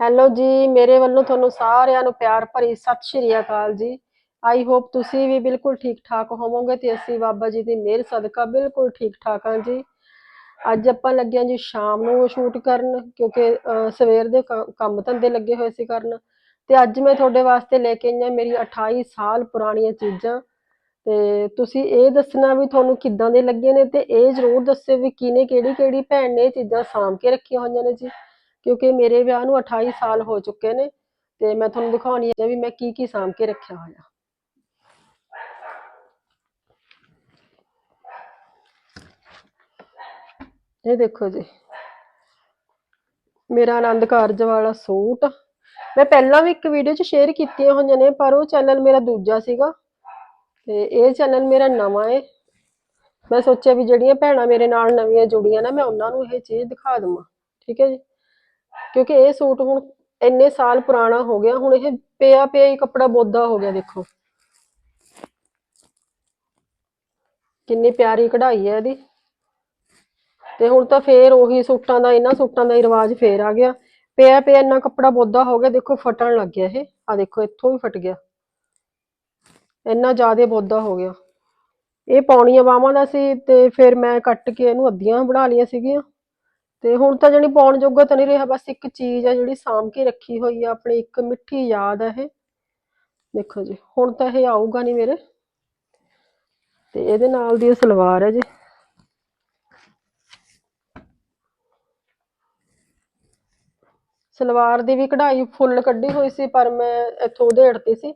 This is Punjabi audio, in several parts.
ਹੈਲੋ ਜੀ, ਮੇਰੇ ਵੱਲੋਂ ਤੁਹਾਨੂੰ ਸਾਰਿਆਂ ਨੂੰ ਪਿਆਰ ਭਰੀ ਸਤਿ ਸ਼੍ਰੀ ਅਕਾਲ ਜੀ। ਆਈ ਹੋਪ ਤੁਸੀਂ ਵੀ ਬਿਲਕੁਲ ਠੀਕ ਠਾਕ ਹੋਵੋਗੇ ਤੇ ਅਸੀਂ ਬਾਬਾ ਜੀ ਦੀ ਮਿਹਰ, ਸਦਕਾ ਬਿਲਕੁਲ ਠੀਕ ਠਾਕ ਹਾਂ ਜੀ। ਅੱਜ ਆਪਾਂ ਲੱਗਿਆ ਜੀ ਸ਼ਾਮ ਨੂੰ ਸ਼ੂਟ ਕਰਨ, ਕਿਉਂਕਿ ਸਵੇਰ ਦੇ ਕ- ਕੰਮ ਧੰਦੇ ਲੱਗੇ ਹੋਏ ਸੀ ਕਰਨ। ਤੇ ਅੱਜ ਮੈਂ ਤੁਹਾਡੇ ਵਾਸਤੇ ਲੈ ਕੇ ਆਈ ਹਾਂ ਮੇਰੀ 28 ਸਾਲ ਪੁਰਾਣੀਆਂ ਚੀਜ਼ਾਂ। ਤੇ ਤੁਸੀਂ ਇਹ ਦੱਸਣਾ ਵੀ ਤੁਹਾਨੂੰ ਕਿੱਦਾਂ ਦੇ ਲੱਗੇ ਨੇ ਤੇ ਇਹ ਜ਼ਰੂਰ ਦੱਸਿਓ ਵੀ ਕਿਹਨੇ ਕਿਹੜੀ ਕਿਹੜੀ ਭੈਣ ਨੇ ਇਹ ਚੀਜ਼ਾਂ ਸਾਂਭ ਕੇ ਰੱਖੀਆਂ ਹੋਈਆਂ ਨੇ ਜੀ। ਕਿਉਂਕਿ ਮੇਰੇ ਵਿਆਹ ਨੂੰ 28 ਸਾਲ ਹੋ ਚੁੱਕੇ ਨੇ ਤੇ ਮੈਂ ਤੁਹਾਨੂੰ ਦਿਖਾਉਣੀ ਹੈ ਵੀ ਮੈਂ ਕੀ ਕੀ ਸਾਂਭ ਕੇ ਰੱਖਿਆ ਹੋਇਆ ਇਹ ਦੇਖੋ ਜੀ ਮੇਰਾ ਆਨੰਦ ਕਾਰਜ ਵਾਲਾ ਸੂਟ ਮੈਂ ਪਹਿਲਾਂ ਵੀ ਇੱਕ ਵੀਡੀਓ 'ਚ ਸ਼ੇਅਰ ਕੀਤੀਆਂ ਹੋਈਆਂ ਨੇ ਪਰ ਉਹ ਚੈਨਲ ਮੇਰਾ ਦੂਜਾ ਸੀਗਾ ਤੇ ਇਹ ਚੈਨਲ ਮੇਰਾ ਨਵਾਂ ਹੈ ਮੈਂ ਸੋਚਿਆ ਵੀ ਜਿਹੜੀਆਂ ਭੈਣਾਂ ਮੇਰੇ ਨਾਲ ਨਵੀਆਂ ਜੁੜੀਆਂ ਨਾ ਮੈਂ ਉਹਨਾਂ ਨੂੰ ਇਹ ਚੀਜ਼ ਦਿਖਾ ਦਵਾਂ ਠੀਕ ਹੈ ਜੀ ਕਿਉਂਕਿ ਇਹ ਸੂਟ ਹੁਣ ਇੰਨੇ ਸਾਲ ਪੁਰਾਣਾ ਹੋ ਗਿਆ, ਹੁਣ ਇਹ ਪਿਆ ਪਿਆ ਹੀ ਕੱਪੜਾ ਬੋਦਾ ਹੋ ਗਿਆ, ਦੇਖੋ। ਕਿੰਨੀ ਪਿਆਰੀ ਕਢਾਈ ਹੈ ਇਹਦੀ। ਤੇ ਹੁਣ ਤਾਂ ਫੇਰ ਉਹੀ ਸੂਟਾਂ ਦਾ, ਇਹਨਾਂ ਸੂਟਾਂ ਦਾ ਹੀ ਰਿਵਾਜ ਫੇਰ ਆ ਗਿਆ। ਪਿਆ ਪਿਆ ਇੰਨਾ ਕੱਪੜਾ ਬੋਦਾ ਹੋ ਗਿਆ, ਦੇਖੋ ਫਟਣ ਲੱਗ ਗਿਆ ਇਹ। ਆ ਦੇਖੋ, ਇੱਥੋਂ ਵੀ ਫਟ ਗਿਆ। ਇੰਨਾ ਜ਼ਿਆਦਾ ਬੋਦਾ ਹੋ ਗਿਆ। ਇਹ ਪੌਣੀਆਂ ਬਾਹਾਂ ਦਾ ਸੀ ਤੇ ਫਿਰ ਮੈਂ ਕੱਟ ਕੇ ਇਹਨੂੰ ਅੱਧੀਆਂ ਬਣਾ ਲਈਆਂ ਸੀਗੀਆਂ। ਤੇ ਹੁਣ ਤਾਂ ਜਣੀ ਪਾਉਣ ਜੋਗਾ ਤਾਂ ਨਹੀਂ ਰਿਹਾ, ਬਸ ਇੱਕ ਚੀਜ਼ ਆ ਜਿਹੜੀ ਸਾਂਭ ਕੇ ਰੱਖੀ ਹੋਈ ਆ, ਆਪਣੀ ਇੱਕ ਮਿੱਠੀ ਯਾਦ ਆ ਇਹ। ਦੇਖੋ ਜੀ, ਹੁਣ ਤਾਂ ਇਹ ਆਊਗਾ ਨਹੀਂ ਮੇਰੇ। ਤੇ ਇਹਦੇ ਨਾਲ ਦੀ ਇਹ ਸਲਵਾਰ ਹੈ ਜੀ। ਸਲਵਾਰ ਦੀ ਵੀ ਕਢਾਈ ਫੁੱਲ ਕੱਢੀ ਹੋਈ ਸੀ, ਪਰ ਮੈਂ ਇੱਥੋਂ ਉਧੇੜਤੀ ਸੀ।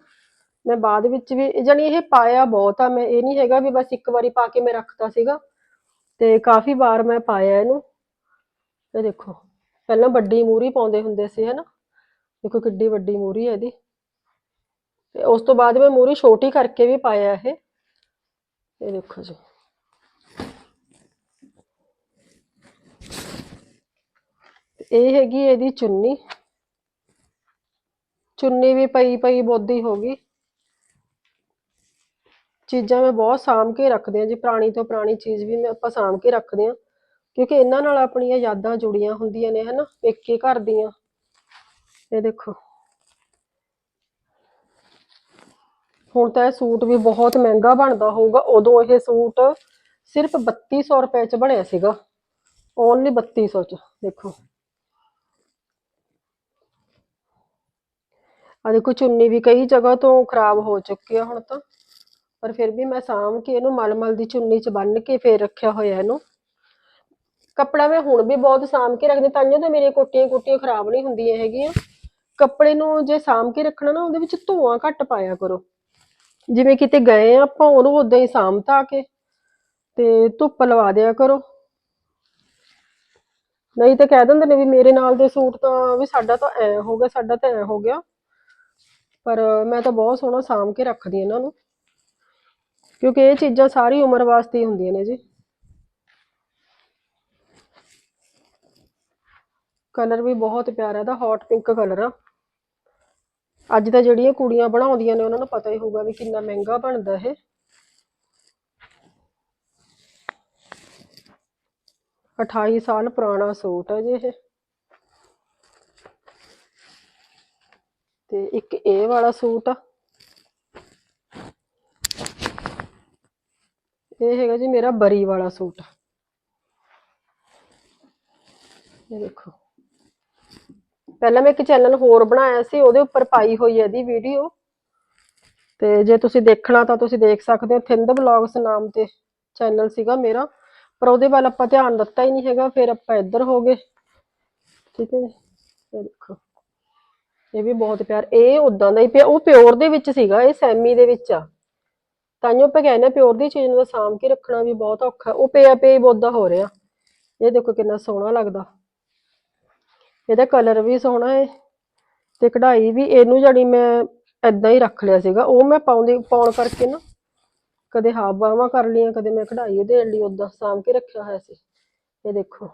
ਮੈਂ ਬਾਅਦ ਵਿੱਚ ਵੀ ਜਾਣੀ ਇਹ ਪਾਇਆ ਬਹੁਤ ਆ, ਮੈਂ ਇਹ ਨਹੀਂ ਹੈਗਾ ਵੀ ਬਸ ਇੱਕ ਵਾਰੀ ਪਾ ਕੇ ਮੈਂ ਰੱਖਤਾ ਸੀਗਾ। ਤੇ ਕਾਫੀ ਵਾਰ ਮੈਂ ਪਾਇਆ ਇਹਨੂੰ। ਇਹ ਦੇਖੋ, ਪਹਿਲਾਂ ਵੱਡੀ ਮੂਰੀ ਪਾਉਂਦੇ ਹੁੰਦੇ ਸੀ, ਹਨਾ? ਦੇਖੋ ਕਿੱਡੀ ਵੱਡੀ ਮੂਰੀ ਹੈ ਇਹਦੀ। ਤੇ ਉਸ ਤੋਂ ਬਾਅਦ ਮੈਂ ਮੂਰੀ ਛੋਟੀ ਕਰਕੇ ਵੀ ਪਾਇਆ ਇਹ। ਇਹ ਦੇਖੋ ਜੀ। ਇਹ ਹੈਗੀ ਇਹਦੀ ਚੁੰਨੀ। ਚੁੰਨੀ ਵੀ ਪਈ ਪਈ ਬੋਦੀ ਹੋ ਗਈ। ਚੀਜ਼ਾਂ ਮੈਂ ਬਹੁਤ ਸਾਂਭ ਕੇ ਰੱਖਦੇ ਆ ਜੀ, ਪੁਰਾਣੀ ਤੋਂ ਪੁਰਾਣੀ ਚੀਜ਼ ਵੀ ਮੈਂ ਆਪਾਂ ਸਾਂਭ ਕੇ ਰੱਖਦੇ ਆ। ਕਿਉਂਕਿ ਇਹਨਾਂ ਨਾਲ ਆਪਣੀਆਂ ਯਾਦਾਂ ਜੁੜੀਆਂ ਹੁੰਦੀਆਂ ਨੇ, ਹਨਾ? ਪੇਕੇ ਘਰ ਦੀਆਂ। ਇਹ ਦੇਖੋ। ਹੁਣ ਤਾਂ ਇਹ ਸੂਟ ਵੀ ਬਹੁਤ ਮਹਿੰਗਾ ਬਣਦਾ ਹੋਊਗਾ। ਉਦੋਂ ਇਹ ਸੂਟ ਸਿਰਫ 3200 ਰੁਪਏ ਚ ਬਣਿਆ ਸੀਗਾ। ਓਨਲੀ 3200 ਚ, ਦੇਖੋ। ਆ ਦੇਖੋ, ਚੁੰਨੀ ਵੀ ਕਈ ਜਗ੍ਹਾ ਤੋਂ ਖਰਾਬ ਹੋ ਚੁੱਕੀ ਆ ਹੁਣ ਤਾਂ। ਪਰ ਫਿਰ ਵੀ ਮੈਂ ਸਾਂਭ ਕੇ ਇਹਨੂੰ ਮਲਮਲ ਦੀ ਚੁੰਨੀ 'ਚ ਬੰਨ ਕੇ ਫੇਰ ਰੱਖਿਆ ਹੋਇਆ ਇਹਨੂੰ। ਕੱਪੜਾ ਮੈਂ ਹੁਣ ਵੀ ਬਹੁਤ ਸਾਂਭ ਕੇ ਰੱਖਦੀ ਤਾਂਹੀਓ ਤਾਂ ਮੇਰੀਆਂ ਕੋਟੀਆਂ ਕੋਟੀਆਂ ਖਰਾਬ ਨਹੀਂ ਹੁੰਦੀਆਂ ਹੈਗੀਆਂ। ਕੱਪੜੇ ਨੂੰ ਜੇ ਸਾਂਭ ਕੇ ਰੱਖਣਾ ਨਾ, ਉਹਦੇ ਵਿੱਚ ਧੂਆਂ ਘੱਟ ਪਾਇਆ ਕਰੋ। ਜਿਵੇਂ ਕਿਤੇ ਗਏ ਆ, ਆਪਾਂ ਉਹਨੂੰ ਉਦਾਂ ਹੀ ਸਾਂਭਤਾ ਕੇ ਤੇ ਧੁੱਪ ਲਵਾ ਦਿਆ ਕਰੋ। ਨਹੀਂ ਤਾਂ ਕਹਿ ਦਿੰਦੇ ਨੇ ਵੀ ਮੇਰੇ ਨਾਲ ਦੇ ਸੂਟ ਤਾਂ ਵੀ ਸਾਡਾ ਤਾਂ ਐ ਹੋ ਗਿਆ, ਸਾਡਾ ਤਾਂ ਐ ਹੋ ਗਿਆ। ਪਰ ਮੈਂ ਤਾਂ ਬਹੁਤ ਸੋਹਣਾ ਸਾਂਭ ਕੇ ਰੱਖਦੀ ਇਹਨਾਂ ਨੂੰ। ਕਿਉਂਕਿ ਇਹ ਚੀਜ਼ਾਂ ਸਾਰੀ ਉਮਰ ਵਾਸਤੇ ਹੀ ਹੁੰਦੀਆਂ ਨੇ ਜੀ। ਕਲਰ ਵੀ ਬਹੁਤ ਪਿਆਰਾ, ਇਹਦਾ ਹੌਟ ਪਿੰਕ ਕਲਰ ਆ। ਅੱਜ ਤਾਂ ਜਿਹੜੀਆਂ ਕੁੜੀਆਂ ਬਣਾਉਂਦੀਆਂ ਨੇ, ਉਹਨਾਂ ਨੂੰ ਪਤਾ ਹੀ ਹੋਊਗਾ ਵੀ ਕਿੰਨਾ ਮਹਿੰਗਾ ਬਣਦਾ ਇਹ। ਅਠਾਈ ਸਾਲ ਪੁਰਾਣਾ ਸੂਟ ਹੈ ਜੀ ਇਹ। ਤੇ ਇੱਕ ਇਹ ਵਾਲਾ ਸੂਟ ਆ। ਇਹ ਹੈਗਾ ਜੀ ਮੇਰਾ ਬਰੀ ਵਾਲਾ ਸੂਟ। ਇਹ ਦੇਖੋ। ਪਹਿਲਾਂ ਮੈਂ ਇੱਕ ਚੈਨਲ ਹੋਰ ਬਣਾਇਆ ਸੀ, ਉਹਦੇ ਉੱਪਰ ਪਾਈ ਹੋਈ ਹੈ ਇਹਦੀ ਵੀਡੀਓ ਤੇ ਜੇ ਤੁਸੀਂ ਦੇਖਣਾ ਤਾਂ ਤੁਸੀਂ ਦੇਖ ਸਕਦੇ ਹੋ ਥਿੰਦ ਵਲੌਗਸ ਨਾਮ ਤੇ ਚੈਨਲ ਸੀਗਾ ਮੇਰਾ। ਪਰ ਉਹਦੇ ਵੱਲ ਆਪਾਂ ਧਿਆਨ ਦਿੱਤਾ ਹੀ ਨਹੀਂ ਹੈਗਾ, ਫਿਰ ਆਪਾਂ ਇੱਧਰ ਹੋ ਗਏ। ਠੀਕ ਹੈ ਜੀ, ਇਹ ਦੇਖੋ। ਇਹ ਵੀ ਬਹੁਤ ਪਿਆਰ, ਇਹ ਉਦਾਂ ਦਾ ਹੀ ਪਿਆ, ਉਹ ਪਿਓਰ ਦੇ ਵਿੱਚ ਸੀਗਾ, ਇਹ ਸੈਮੀ ਦੇ ਵਿੱਚ ਆ। ਤਾਂ ਤਾਂਯੋ ਆਪਾਂ ਕਹਿੰਦੇ ਹਾਂ ਪਿਓਰ ਦੀ ਚੀਜ਼ ਨੂੰ ਸਾਂਭ ਕੇ ਰੱਖਣਾ ਵੀ ਬਹੁਤ ਔਖਾ, ਉਹ ਪਿਆ ਪਿਆ ਹੀ ਬੋਦਾ ਹੋ ਰਿਹਾ। ਇਹ ਦੇਖੋ ਕਿੰਨਾ ਸੋਹਣਾ ਲੱਗਦਾ। ਇਹਦਾ ਕਲਰ ਵੀ ਸੋਹਣਾ ਹੈ ਤੇ ਕਢਾਈ ਵੀ ਇਹਨੂੰ ਜਣੀ ਮੈਂ ਏਦਾਂ ਹੀ ਰੱਖ ਲਿਆ ਸੀਗਾ, ਉਹ ਮੈਂ ਪਾਉਂਦੀ, ਪਾਉਣ ਕਰਕੇ ਨਾ ਕਦੇ ਹਾਫ ਬਾਹਾਂ ਕਰ ਲਈਆਂ, ਕਦੇ ਮੈਂ ਕਢਾਈ ਦੇਣ ਲਈ ਉਦਾਂ ਸਾਂਭ ਕੇ ਰੱਖਿਆ ਹੋਇਆ ਸੀ। ਇਹ ਦੇਖੋ,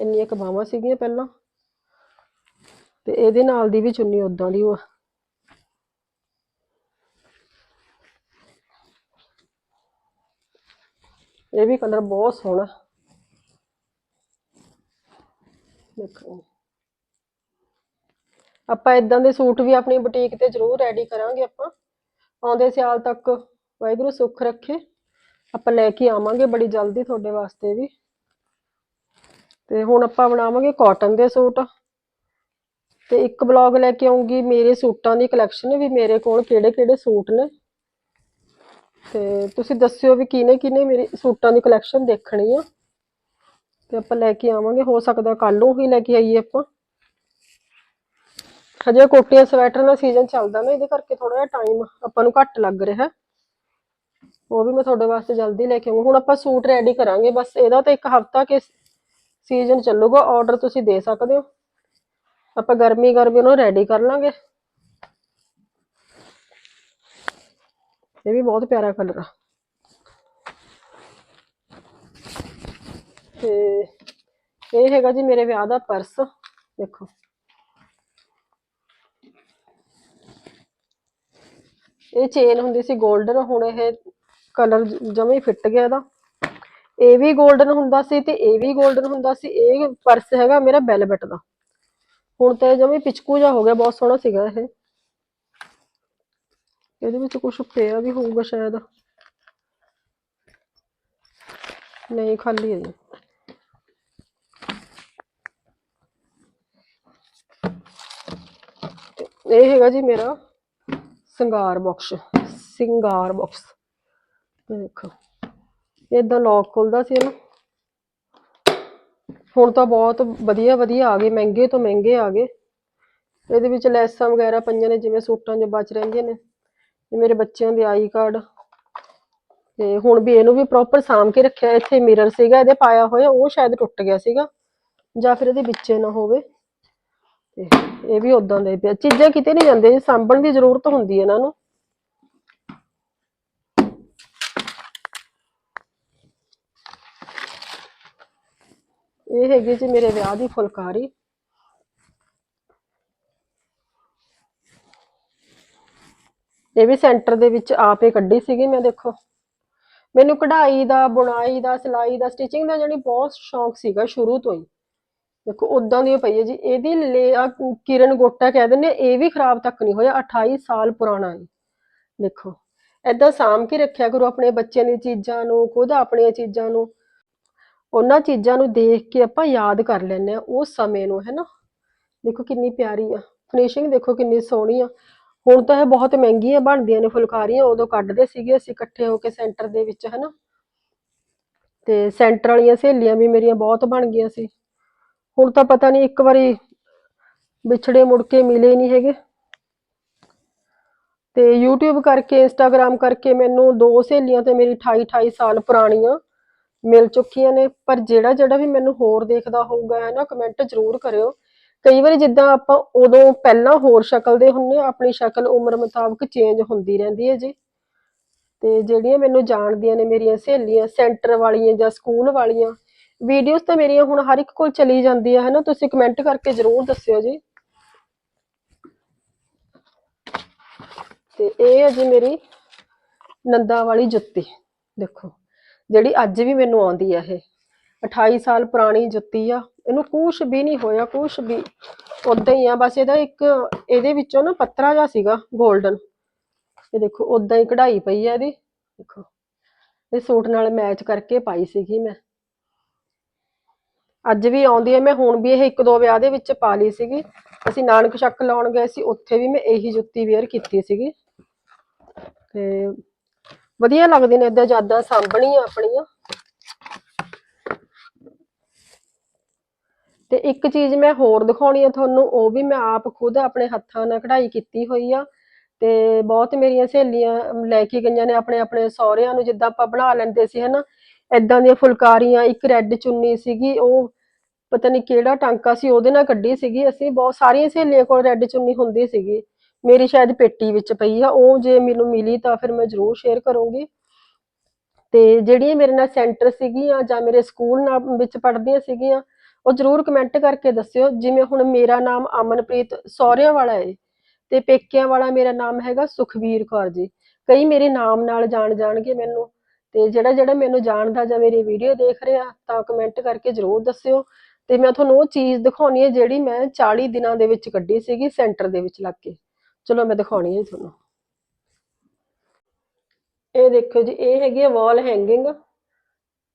ਇੰਨੀਆਂ ਕੁ ਬਾਹਾਂ ਸੀਗੀਆਂ ਪਹਿਲਾਂ ਤੇ ਇਹਦੇ ਨਾਲ ਦੀ ਵੀ ਚੁੰਨੀ ਉਦਾਂ ਦੀ ਉਹ ਇਹ ਵੀ ਕਲਰ ਬਹੁਤ ਸੋਹਣਾ। ਦੇਖੋ। ਆਪਾਂ ਇਦਾਂ ਦੇ ਸੂਟ ਵੀ ਆਪਣੀ ਬੁਟੀਕ ਤੇ ਜ਼ਰੂਰ ਰੈਡੀ ਕਰਾਂਗੇ ਆਪਾਂ। ਆਉਂਦੇ ਸਿਆਲ ਤੱਕ ਵਾਹਿਗੁਰੂ ਸੁੱਖ ਰੱਖੇ। ਆਪਾਂ ਲੈ ਕੇ ਆਵਾਂਗੇ ਬੜੀ ਜਲਦੀ ਤੁਹਾਡੇ ਵਾਸਤੇ ਵੀ। ਤੇ ਹੁਣ ਆਪਾਂ ਬਣਾਵਾਂਗੇ ਕਾਟਨ ਦੇ ਸੂਟ। ਤੇ ਇੱਕ ਬਲੌਗ ਲੈ ਕੇ ਆਉਂਗੀ ਮੇਰੇ ਸੂਟਾਂ ਦੀ ਕਲੈਕਸ਼ਨ ਵੀ ਮੇਰੇ ਕੋਲ ਕਿਹੜੇ ਕਿਹੜੇ ਸੂਟ ਨੇ। ਤੇ ਤੁਸੀਂ ਦੱਸਿਓ ਵੀ ਕਿਨੇ ਕਿਨੇ ਮੇਰੀ ਸੂਟਾਂ ਦੀ ਕਲੈਕਸ਼ਨ ਦੇਖਣੀ ਆ। ਤੇ ਆਪਾਂ ਲੈ ਕੇ ਆਵਾਂਗੇ, ਹੋ ਸਕਦਾ ਕੱਲ ਨੂੰ ਹੀ ਲੈ ਕੇ ਆਈਏ ਆਪਾਂ। ਹਜੇ ਕੋਟੀਆਂ ਸਵੈਟਰ ਦਾ ਸੀਜ਼ਨ ਚੱਲਦਾ ਨਾ, ਇਹਦੇ ਕਰਕੇ ਥੋੜਾ ਜਿਹਾ ਟਾਈਮ ਆਪਾਂ ਨੂੰ ਘੱਟ ਲੱਗ ਰਿਹਾ। ਉਹ ਵੀ ਮੈਂ ਤੁਹਾਡੇ ਵਾਸਤੇ ਜਲਦੀ ਲੈ ਕੇ ਆਉਂਗੀ ਹੁਣ ਆਪਾਂ ਸੂਟ ਰੈਡੀ ਕਰਾਂਗੇ, ਬਸ ਇਹਦਾ ਤਾਂ ਇੱਕ ਹਫਤਾ ਕੇ ਸੀਜ਼ਨ ਚੱਲੂਗਾ ਆਰਡਰ ਤੁਸੀਂ ਦੇ ਸਕਦੇ ਹੋ। ਆਪਾਂ ਗਰਮੀ ਗਰਮੀ ਨੂੰ ਰੈਡੀ ਕਰ ਲਾਂਗੇ। ਇਹ ਵੀ ਬਹੁਤ ਪਿਆਰਾ ਕਲਰ ਆ। ਤੇ ਇਹ ਹੈਗਾ ਜੀ ਮੇਰੇ ਵਿਆਹ ਦਾ ਪਰਸ ਦੇਖੋ। ਇਹ ਚੇਨ ਹੁੰਦੀ ਸੀ 골ਡਨ ਹੁਣ ਇਹ ਕਲਰ ਜਮੇ ਫਿੱਟ ਗਿਆ ਇਹਦਾ। ਇਹ ਵੀ 골ਡਨ ਹੁੰਦਾ ਸੀ ਤੇ ਇਹ ਵੀ 골ਡਨ ਹੁੰਦਾ ਸੀ। ਇਹ ਪਰਸ ਹੈਗਾ ਮੇਰਾ ਬੈਲਬਟ ਦਾ। ਹੁਣ ਤੇ ਜਮੇ ਪਿਚਕੂ ਜਾ ਹੋ ਗਿਆ, ਬਹੁਤ ਸੋਹਣਾ ਸੀਗਾ ਇਹ। ਇਹਦੇ ਵਿੱਚ ਕੁਝ ਪਿਆ ਵੀ ਹੋਊਗਾ ਸ਼ਾਇਦ। ਨਹੀਂ, ਖਾਲੀ ਹੈ ਇਹ ਹੈਗਾ ਜੀ ਮੇਰਾ ਸਿੰਗਾਰ ਬਾਕਸ ਸਿੰਗਾਰ ਬਾਕਸ ਦੇਖੋ। ਇਦਾਂ ਲੌਕ ਖੁੱਲਦਾ ਸੀ ਇਹਨੂੰ ਹੁਣ ਤਾਂ ਬਹੁਤ ਵਧੀਆ ਵਧੀਆ ਆ ਗਏ। ਮਹਿੰਗੇ ਤੋਂ ਮਹਿੰਗੇ ਆ ਗਏ। ਇਹਦੇ ਵਿੱਚ ਲੈਸਾਂ ਵਗੈਰਾ ਪਈਆਂ ਨੇ, ਜਿਵੇਂ ਸੂਟਾਂ 'ਚ ਬਚ ਰਹਿੰਦੀਆਂ ਨੇ। ਇਹ ਮੇਰੇ ਬੱਚਿਆਂ ਦੇ ਆਈ ਕਾਰਡ। ਤੇ ਹੁਣ ਵੀ ਇਹਨੂੰ ਵੀ ਪ੍ਰੋਪਰ ਸਾਂਭ ਕੇ ਰੱਖਿਆ। ਇੱਥੇ ਮਿਰਰ ਸੀਗਾ, ਇਹਦੇ ਪਾਇਆ ਹੋਇਆ। ਉਹ ਸ਼ਾਇਦ ਟੁੱਟ ਗਿਆ ਸੀਗਾ। ਜਾਂ ਫਿਰ ਇਹਦੇ ਵਿੱਚੇ ਨਾ ਹੋਵੇ। ਤੇ ਇਹ ਵੀ ਉਦਾਂ ਦੇ ਪਿਆ। ਚੀਜ਼ਾਂ ਕਿਤੇ ਨਹੀਂ ਜਾਂਦੇ ਜੀ ਸਾਂਭਣ ਦੀ ਜ਼ਰੂਰਤ ਹੁੰਦੀ ਹੈ ਇਹਨਾਂ ਨੂੰ ਇਹ ਹੈਗੀ ਜੀ ਮੇਰੇ ਵਿਆਹ ਦੀ ਫੁਲਕਾਰੀ। ਇਹ ਵੀ ਸੈਂਟਰ ਦੇ ਵਿੱਚ ਆਪੇ ਕੱਢੀ ਸੀਗੀ ਮੈਂ, ਦੇਖੋ। ਮੈਨੂੰ ਕਢਾਈ ਦਾ, ਬੁਣਾਈ ਦਾ, ਸਿਲਾਈ ਦਾ, ਸਟਿਚਿੰਗ ਦਾ ਜਾਨੀ ਬਹੁਤ ਸ਼ੌਂਕ ਸੀਗਾ ਸ਼ੁਰੂ ਤੋਂ ਹੀ। ਦੇਖੋ ਉਦਾਂ ਦੀ ਉਹ ਪਈ ਹੈ ਜੀ ਇਹਦੀ ਲੈ ਆ ਕਿਰਨ ਗੋਟਾ ਕਹਿ ਦਿੰਦੇ ਆ, ਇਹ ਵੀ ਖਰਾਬ ਤੱਕ ਨਹੀਂ ਹੋਇਆ 28 ਸਾਲ ਪੁਰਾਣਾ ਹੈ ਦੇਖੋ ਏਦਾਂ ਸਾਂਭ ਕੇ ਰੱਖਿਆ ਕਰੋ ਆਪਣੇ ਬੱਚਿਆਂ ਦੀਆਂ ਚੀਜ਼ਾਂ ਨੂੰ ਖੁਦ ਆਪਣੀਆਂ ਚੀਜ਼ਾਂ ਨੂੰ। ਉਹਨਾਂ ਚੀਜ਼ਾਂ ਨੂੰ ਦੇਖ ਕੇ ਆਪਾਂ ਯਾਦ ਕਰ ਲੈਂਦੇ ਆ ਉਸ ਸਮੇਂ ਨੂੰ ਹੈ ਨਾ। ਦੇਖੋ ਕਿੰਨੀ ਪਿਆਰੀ ਆ ਫਿਨਿਸ਼ਿੰਗ ਦੇਖੋ ਕਿੰਨੀ ਸੋਹਣੀ ਆ। ਹੁਣ ਤਾਂ ਇਹ ਬਹੁਤ ਮਹਿੰਗੀਆਂ ਬਣਦੀਆਂ ਨੇ ਫੁਲਕਾਰੀਆਂ ਉਦੋਂ ਕੱਢਦੇ ਸੀਗੇ ਅਸੀਂ ਇਕੱਠੇ ਹੋ ਕੇ ਸੈਂਟਰ ਦੇ ਵਿੱਚ ਹੈ ਨਾ। ਤੇ ਸੈਂਟਰ ਵਾਲੀਆਂ ਸਹੇਲੀਆਂ ਵੀ ਮੇਰੀਆਂ ਬਹੁਤ ਬਣ ਗਈਆਂ ਸੀ। ਹੁਣ ਤਾਂ ਪਤਾ ਨਹੀਂ ਇੱਕ ਵਾਰੀ ਵਿਛੜੇ ਮੁੜ ਕੇ ਮਿਲੇ ਨਹੀਂ ਹੈਗੇ। ਤੇ YouTube ਕਰਕੇ Instagram ਕਰਕੇ ਮੈਨੂੰ ਦੋ ਸਹੇਲੀਆਂ ਤੇ ਮੇਰੀ 28 28 ਸਾਲ ਪੁਰਾਣੀਆਂ ਮਿਲ ਚੁੱਕੀਆਂ ਨੇ। ਪਰ ਜਿਹੜਾ ਜਿਹੜਾ ਵੀ ਮੈਨੂੰ ਹੋਰ ਦੇਖਦਾ ਹੋਊਗਾ ਹੈ ਨਾ ਕਮੈਂਟ ਜ਼ਰੂਰ ਕਰਿਓ। ਕਈ ਵਾਰੀ ਜਿੱਦਾਂ ਆਪਾਂ ਉਦੋਂ ਪਹਿਲਾਂ ਹੋਰ ਸ਼ਕਲ ਦੇ ਹੁੰਨੇ ਆ, ਆਪਣੀ ਸ਼ਕਲ ਉਮਰ ਮੁਤਾਬਕ ਚੇਂਜ ਹੁੰਦੀ ਰਹਿੰਦੀ ਹੈ ਜੀ। ਤੇ ਜਿਹੜੀਆਂ ਮੈਨੂੰ ਜਾਣਦੀਆਂ ਨੇ ਮੇਰੀਆਂ ਸਹੇਲੀਆਂ ਸੈਂਟਰ ਵਾਲੀਆਂ ਜਾਂ ਸਕੂਲ ਵਾਲੀਆਂ ਵੀਡੀਓਜ਼ ਤਾਂ ਮੇਰੀਆਂ ਹੁਣ ਹਰ ਇੱਕ ਕੋਲ ਚਲੀ ਜਾਂਦੀ ਹੈ ਨਾ ਤੁਸੀਂ ਕਮੈਂਟ ਕਰਕੇ ਜ਼ਰੂਰ ਦੱਸਿਓ ਜੀ। ਤੇ ਇਹ ਹੈ ਜੀ ਮੇਰੀ ਨੰਦਾ ਵਾਲੀ ਜੁੱਤੀ, ਦੇਖੋ। ਜਿਹੜੀ ਅੱਜ ਵੀ ਮੈਨੂੰ ਆਉਂਦੀ ਹੈ ਇਹ। 28 ਸਾਲ ਪੁਰਾਣੀ ਜੁੱਤੀ ਆ। ਇਹਨੂੰ ਕੁਛ ਵੀ ਨਹੀਂ ਹੋਇਆ, ਕੁਛ ਵੀ। ਉਦਾਂ ਹੀ ਆ, ਬਸ ਇਹਦਾ ਇੱਕ, ਇਹਦੇ ਵਿੱਚੋਂ ਨਾ ਪੱਤਰਾ ਜਿਹਾ ਸੀਗਾ 골ਡਨ ਇਹ ਦੇਖੋ ਉਦਾਂ ਹੀ ਕਢਾਈ ਪਈ ਆ ਇਹਦੀ। ਦੇਖੋ। ਇਹ ਸੂਟ ਨਾਲ ਮੈਚ ਕਰਕੇ ਪਾਈ ਸੀਗੀ ਮੈਂ। ਅੱਜ ਵੀ ਆਉਂਦੀ ਹੈ। ਮੈਂ ਹੁਣ ਵੀ ਇਹ ਇੱਕ ਦੋ ਵਿਆਹ ਦੇ ਵਿੱਚ ਪਾ ਲਈ ਸੀਗੀ। ਅਸੀਂ ਨਾਨਕ ਸ਼ੱਕ ਲਾਉਣ ਗਏ ਸੀ। ਉੱਥੇ ਵੀ ਮੈਂ ਇਹੀ ਜੁੱਤੀ ਵੇਅਰ ਕੀਤੀ ਸੀਗੀ। ਤੇ ਵਧੀਆ ਲੱਗਦੇ ਨੇ ਏਦਾਂ ਯਾਦਾਂ ਸਾਂਭਣੀਆਂ ਆਪਣੀਆਂ। ਤੇ ਇੱਕ ਚੀਜ਼ ਮੈਂ ਹੋਰ ਦਿਖਾਉਣੀ ਆ ਤੁਹਾਨੂੰ, ਉਹ ਵੀ ਮੈਂ ਆਪ ਖੁਦ ਆਪਣੇ ਹੱਥਾਂ ਨਾਲ ਕਢਾਈ ਕੀਤੀ ਹੋਈ ਆ। ਤੇ ਬਹੁਤ ਮੇਰੀਆਂ ਸਹੇਲੀਆਂ ਲੈ ਕੇ ਗਈਆਂ ਨੇ ਆਪਣੇ ਆਪਣੇ ਸਹੁਰਿਆਂ ਨੂੰ, ਜਿੱਦਾਂ ਆਪਾਂ ਬਣਾ ਲੈਂਦੇ ਸੀ, ਹਨਾ। ਏਦਾਂ ਦੀਆਂ ਫੁਲਕਾਰੀਆਂ, ਇੱਕ ਰੈੱਡ ਚੁੰਨੀ ਸੀਗੀ, ਉਹ ਪਤਾ ਨਹੀਂ ਕਿਹੜਾ ਟਾਂਕਾ ਸੀ, ਉਹਦੇ ਨਾਲ ਕੱਢੀ ਸੀਗੀ। ਅਸੀਂ ਬਹੁਤ ਸਾਰੀਆਂ ਸਹੇਲੀਆਂ ਕੋਲ ਰੈੱਡ ਚੁੰਨੀ ਹੁੰਦੀ ਸੀਗੀ। ਮੇਰੀ ਸ਼ਾਇਦ ਪੇਟੀ ਵਿੱਚ ਪਈ ਆ, ਉਹ ਜੇ ਮੈਨੂੰ ਮਿਲੀ ਤਾਂ ਫਿਰ ਮੈਂ ਜ਼ਰੂਰ ਸ਼ੇਅਰ ਕਰੂੰਗੀ। ਤੇ ਜਿਹੜੀਆਂ ਮੇਰੇ ਨਾਲ ਸੈਂਟਰ ਸੀਗੀਆਂ ਜਾਂ ਮੇਰੇ ਸਕੂਲ ਨਾਲ ਵਿੱਚ ਪੜ੍ਹਦੀਆਂ ਸੀਗੀਆਂ, ਉਹ ਜ਼ਰੂਰ ਕਮੈਂਟ ਕਰਕੇ ਦੱਸਿਓ। ਜਿਵੇਂ ਹੁਣ ਮੇਰਾ ਨਾਮ ਅਮਨਪ੍ਰੀਤ ਸਹੁਰਿਆਂ ਵਾਲਾ ਹੈ ਤੇ ਪੇਕਿਆਂ ਵਾਲਾ ਮੇਰਾ ਨਾਮ ਹੈਗਾ ਸੁਖਵੀਰ ਕੌਰ ਜੀ। ਕਈ ਮੇਰੇ ਨਾਮ ਨਾਲ ਜਾਣ ਜਾਣਗੇ ਮੈਨੂੰ। ਤੇ ਜਿਹੜਾ ਜਿਹੜਾ ਮੈਨੂੰ ਜਾਣਦਾ ਜਾਂ ਮੇਰੀ ਵੀਡੀਓ ਦੇਖ ਰਿਹਾ ਤਾਂ ਕਮੈਂਟ ਕਰਕੇ ਜ਼ਰੂਰ ਦੱਸਿਓ। ਤੇ ਮੈਂ ਤੁਹਾਨੂੰ ਉਹ ਚੀਜ਼ ਦਿਖਾਉਣੀ ਹੈ ਜਿਹੜੀ ਮੈਂ 40 ਦਿਨਾਂ ਦੇ ਵਿੱਚ ਕੱਢੀ ਸੀਗੀ ਸੈਂਟਰ ਦੇ ਵਿੱਚ ਲੱਗ ਕੇ। ਚਲੋ ਮੈਂ ਦਿਖਾਉਣੀ ਹੈ ਜੀ ਤੁਹਾਨੂੰ। ਇਹ ਦੇਖੋ ਜੀ, ਇਹ ਹੈਗੀ ਹੈ ਵਾਲ ਹੈਂਗਿੰਗ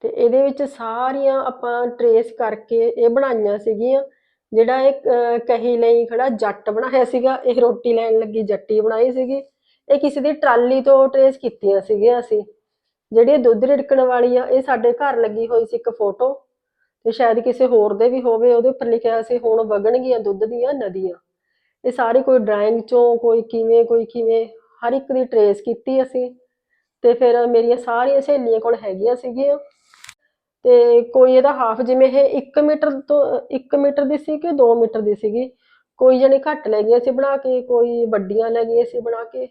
ਤੇ ਇਹਦੇ ਵਿੱਚ ਸਾਰੀਆਂ ਆਪਾਂ ਟਰੇਸ ਕਰਕੇ ਇਹ ਬਣਾਈਆਂ ਸੀਗੀਆਂ, ਜਿਹੜਾ ਇਹ ਕਹੀ ਲਈ ਖੜਾ ਜੱਟ ਬਣਾਇਆ ਸੀਗਾ, ਇਹ ਰੋਟੀ ਲੈਣ ਲੱਗੀ ਜੱਟੀ ਬਣਾਈ ਸੀਗੀ। ਇਹ ਕਿਸੇ ਦੀ ਟਰਾਲੀ ਤੋਂ ਟਰੇਸ ਕੀਤੀਆਂ ਸੀਗੀਆਂ ਅਸੀਂ। ਜਿਹੜੀ ਦੁੱਧ ਰਿੜਕਣ ਵਾਲੀ ਆ, ਇਹ ਸਾਡੇ ਘਰ ਲੱਗੀ ਹੋਈ ਸੀ ਇੱਕ ਫੋਟੋ ਤੇ ਸ਼ਾਇਦ ਕਿਸੇ ਹੋਰ ਦੇ ਵੀ ਹੋਵੇ, ਉਹਦੇ ਉੱਪਰ ਲਿਖਿਆ ਸੀ, ਹੁਣ ਵਗਣਗੀਆਂ ਦੁੱਧ ਦੀਆਂ ਨਦੀਆਂ। ਇਹ ਸਾਰੀ ਕੋਈ ਡਰਾਇੰਗ ਚੋਂ, ਕੋਈ ਕਿਵੇਂ ਕੋਈ ਕਿਵੇਂ, ਹਰ ਇੱਕ ਦੀ ਟਰੇਸ ਕੀਤੀ ਅਸੀਂ। ਤੇ ਫਿਰ ਮੇਰੀਆਂ ਸਾਰੀਆਂ ਸਹੇਲੀਆਂ ਕੋਲ ਹੈਗੀਆਂ ਸੀਗੀਆਂ। ਤੇ ਕੋਈ ਇਹਦਾ ਹਾਫ ਜਿਵੇਂ ਇਹ 1 ਮੀਟਰ ਤੋਂ 1 ਮੀਟਰ ਦੀ ਸੀ ਕਿ 2 ਮੀਟਰ ਦੀ ਸੀਗੀ? ਕੋਈ ਜਣੇ ਘੱਟ ਲੈ ਗਈਆਂ ਸੀ ਬਣਾ ਕੇ, ਕੋਈ ਵੱਡੀਆਂ ਲੈ ਗਈਆਂ ਸੀ ਬਣਾ ਕੇ।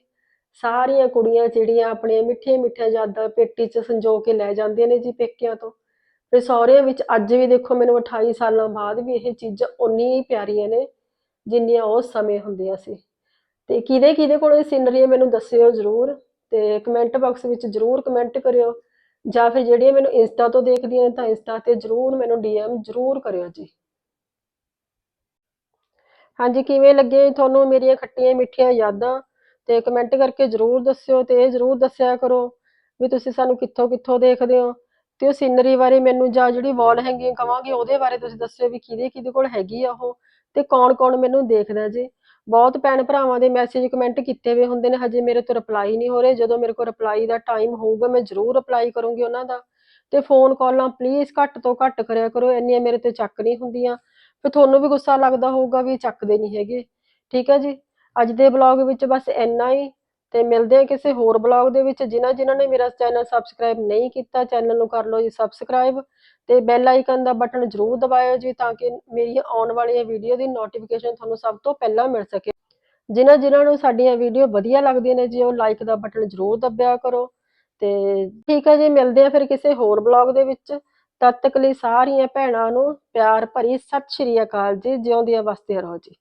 ਸਾਰੀਆਂ ਕੁੜੀਆਂ ਜਿਹੜੀਆਂ ਆਪਣੀਆਂ ਮਿੱਠੀਆਂ ਮਿੱਠੀਆਂ ਯਾਦਾਂ ਪੇਟੀ 'ਚ ਸੰਜੋ ਕੇ ਲੈ ਜਾਂਦੀਆਂ ਨੇ ਜੀ ਪੇਕਿਆਂ ਤੋਂ। ਤੇ ਸਹੁਰਿਆਂ ਵਿੱਚ ਅੱਜ ਵੀ ਦੇਖੋ ਮੈਨੂੰ 28 ਸਾਲਾਂ ਬਾਅਦ ਵੀ ਇਹ ਚੀਜ਼ਾਂ ਉਨੀਆਂ ਪਿਆਰੀਆਂ ਨੇ, ਜਿੰਨੀਆਂ ਉਸ ਸਮੇਂ ਹੁੰਦੀਆਂ ਸੀ। ਤੇ ਕਿਹਦੇ ਕਿਹਦੇ ਕੋਲ ਇਹ ਸਿਨਰੀਆਂ ਮੈਨੂੰ ਦੱਸਿਓ ਜ਼ਰੂਰ ਤੇ ਕਮੈਂਟ ਬਾਕਸ ਵਿੱਚ ਜ਼ਰੂਰ ਕਮੈਂਟ ਕਰਿਓ। ਜਾਂ ਫਿਰ ਜਿਹੜੀਆਂ ਮੈਨੂੰ ਇੰਸਟਾ ਤੋਂ ਦੇਖਦੀਆਂ ਤਾਂ ਇੰਸਟਾ ਤੇ ਜ਼ਰੂਰ ਮੈਨੂੰ ਡੀਐਮ ਜ਼ਰੂਰ ਕਰਿਓ ਜੀ। ਹਾਂਜੀ, ਕਿਵੇਂ ਲੱਗੇ ਤੁਹਾਨੂੰ ਮੇਰੀਆਂ ਖੱਟੀਆਂ ਮਿੱਠੀਆਂ ਯਾਦਾਂ? ਤੇ ਕਮੈਂਟ ਕਰਕੇ ਜ਼ਰੂਰ ਦੱਸਿਓ ਤੇ ਇਹ ਜ਼ਰੂਰ ਦੱਸਿਆ ਕਰੋ ਵੀ ਤੁਸੀਂ ਸਾਨੂੰ ਕਿੱਥੋਂ ਕਿੱਥੋਂ ਦੇਖਦੇ ਹੋ। ਤੇ ਉਹ ਸੀਨਰੀ ਬਾਰੇ ਮੈਨੂੰ ਜਾਂ ਜਿਹੜੀ ਵਾਲ ਹੈਂਗਿੰਗ ਕਵਾਂਗੇ, ਉਹਦੇ ਬਾਰੇ ਤੁਸੀਂ ਦੱਸਿਓ ਵੀ ਕਿਹਦੇ ਕਿਹਦੇ ਕੋਲ ਹੈਗੀ ਆ ਉਹ ਤੇ ਕੌਣ ਕੌਣ ਮੈਨੂੰ ਦੇਖਦਾ ਜੀ। ਬਹੁਤ ਭੈਣ ਭਰਾਵਾਂ ਦੇ ਮੈਸੇਜ ਕਮੈਂਟ ਕੀਤੇ ਹੋਏ ਹੁੰਦੇ ਨੇ, ਹਜੇ ਮੇਰੇ ਤੋਂ ਰਿਪਲਾਈ ਨਹੀਂ ਹੋ ਰਹੇ। ਜਦੋਂ ਮੇਰੇ ਕੋਲ ਰਿਪਲਾਈ ਦਾ ਟਾਈਮ ਹੋਊਗਾ, ਮੈਂ ਜ਼ਰੂਰ ਰਿਪਲਾਈ ਕਰੂੰਗੀ ਉਹਨਾਂ ਦਾ। ਤੇ ਫੋਨ ਕਾਲਾਂ ਪਲੀਜ਼ ਘੱਟ ਤੋਂ ਘੱਟ ਕਰਿਆ ਕਰੋ, ਇੰਨੀਆਂ ਮੇਰੇ ਤੇ ਚੱਕ ਨਹੀਂ ਹੁੰਦੀਆਂ। ਫਿਰ ਤੁਹਾਨੂੰ ਵੀ ਗੁੱਸਾ ਲੱਗਦਾ ਹੋਊਗਾ ਵੀ ਚੱਕਦੇ ਨਹੀਂ ਹੈਗੇ। ਠੀਕ ਹੈ ਜੀ? ਅੱਜ ਦੇ ਬਲੌਗ ਵਿੱਚ ਬਸ ਇੰਨਾ ਹੀ। ਤੇ ਮਿਲਦੇ ਹਾਂ ਕਿਸੇ ਹੋਰ ਬਲੌਗ ਦੇ ਵਿੱਚ। ਜਿਨ੍ਹਾਂ ਜਿਨ੍ਹਾਂ ਨੇ ਮੇਰਾ ਚੈਨਲ ਸਬਸਕ੍ਰਾਈਬ ਨਹੀਂ ਕੀਤਾ ਚੈਨਲ ਨੂੰ ਕਰ ਲਓ ਜੀ ਸਬਸਕ੍ਰਾਈਬ ਤੇ ਬੈਲ ਆਈਕਨ ਦਾ ਬਟਨ ਜ਼ਰੂਰ ਦਬਾਇਓ ਜੀ ਤਾਂ ਕਿ ਮੇਰੀ ਆਉਣ ਵਾਲੀਆਂ ਵੀਡੀਓ ਦੀ ਨੋਟੀਫਿਕੇਸ਼ਨ ਤੁਹਾਨੂੰ ਸਭ ਤੋਂ ਪਹਿਲਾਂ ਮਿਲ ਸਕੇ। ਜਿਨ੍ਹਾਂ ਜਿਨ੍ਹਾਂ ਨੂੰ ਸਾਡੀਆਂ ਵੀਡੀਓ ਵਧੀਆ ਲੱਗਦੀਆਂ ਨੇ ਜੀ, ਉਹ ਲਾਈਕ ਦਾ ਬਟਨ ਜ਼ਰੂਰ ਦਬਿਆ ਕਰੋ। ਤੇ ਠੀਕ ਹੈ ਜੀ, ਮਿਲਦੇ ਆ ਫਿਰ ਕਿਸੇ ਹੋਰ ਬਲੌਗ ਦੇ ਵਿੱਚ। ਤਦ ਤੱਕ ਲਈ ਸਾਰੀਆਂ ਭੈਣਾਂ ਨੂੰ ਪਿਆਰ ਭਰੀ ਸਤਿ ਸ਼੍ਰੀ ਅਕਾਲ ਜੀ, ਜਿਉਂਦੀਆਂ ਵਸਦੀਆਂ ਰਹੋ ਜੀ।